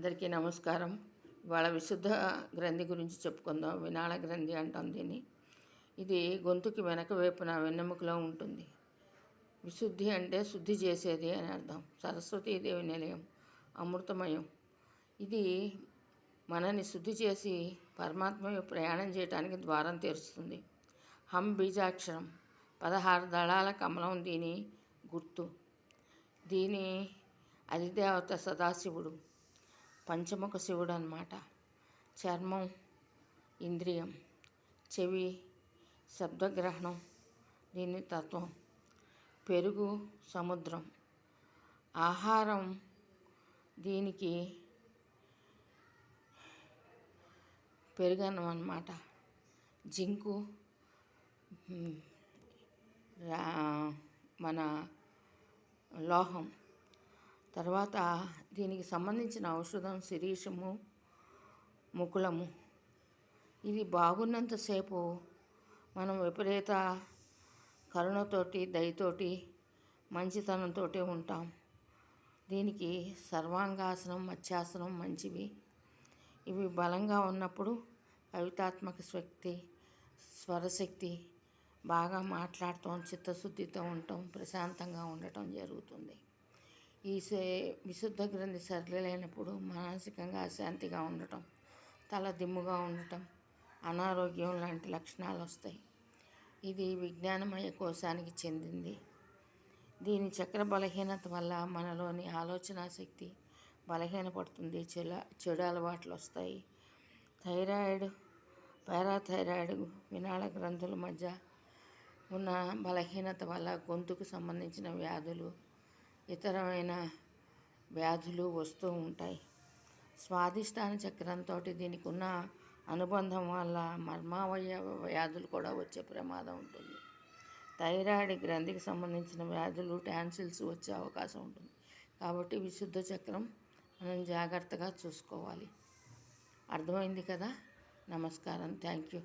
అందరికీ నమస్కారం. ఇవాళ విశుద్ధ గ్రంథి గురించి చెప్పుకుందాం. వినాళ గ్రంథి అంటాం దీన్ని. ఇది గొంతుకి వెనక వైపున వెన్నెముకలో ఉంటుంది. విశుద్ధి అంటే శుద్ధి చేసేది అని అర్థం. సరస్వతీదేవి నిలయం అమృతమయం. ఇది మనని శుద్ధి చేసి పరమాత్మ ప్రయాణం చేయడానికి ద్వారం తెరుస్తుంది. హం బీజాక్షరం పదహారు దళాల కమలం దీని గుర్తు. దీని అధిదేవత సదాశివుడు. పంచముఖ శివుడు అనమాట చర్మం ఇంద్రియం చెవి శబ్దగ్రహణం దీని తత్వం. పెరుగు సముద్రం. ఆహారం దీనికి పెరుగన్నం అన్నమాట. జింకు మన లోహం. తర్వాత దీనికి సంబంధించిన ఔషధం శిరీషము ముకుళము ఇది బాగున్నంతసేపు మనం విపరీత కరుణతోటి దయతోటి మంచితనంతో ఉంటాం. దీనికి సర్వాంగాసనం మత్స్యాసనం మంచివి. ఇవి బలంగా ఉన్నప్పుడు కవితాత్మక శక్తి స్వరశక్తి బాగా మాట్లాడటం చిత్తశుద్ధితో ఉండటం ప్రశాంతంగా ఉండటం జరుగుతుంది. ఈ సే విశుద్ధ గ్రంథి సరిలేనప్పుడు మానసికంగా అశాంతిగా ఉండటం తల దిమ్ముగా ఉండటం అనారోగ్యం లాంటి లక్షణాలు వస్తాయి. ఇది విజ్ఞానమయ కోశానికి చెందింది. దీని చక్ర బలహీనత వల్ల మనలోని ఆలోచన శక్తి బలహీనపడుతుంది. చెల చెడు అలవాట్లు వస్తాయి. థైరాయిడ్ పారాథైరాయిడ్ వినాళ గ్రంథుల మధ్య ఉన్న బలహీనత వల్ల గొంతుకు సంబంధించిన వ్యాధులు ఇతరమైన వ్యాధులు వస్తూ ఉంటాయి. స్వాదిష్టాన చక్రంతో దీనికి ఉన్న అనుబంధం వల్ల మర్మావయ వ్యాధులు కూడా వచ్చే ప్రమాదం ఉంటుంది. థైరాయిడ్ గ్రంథికి సంబంధించిన వ్యాధులు ట్యాన్సిల్స్ వచ్చే అవకాశం ఉంటుంది. కాబట్టి విశుద్ధ చక్రం మనం జాగ్రత్తగా చూసుకోవాలి. అర్థమైంది కదా? నమస్కారం. Thank you.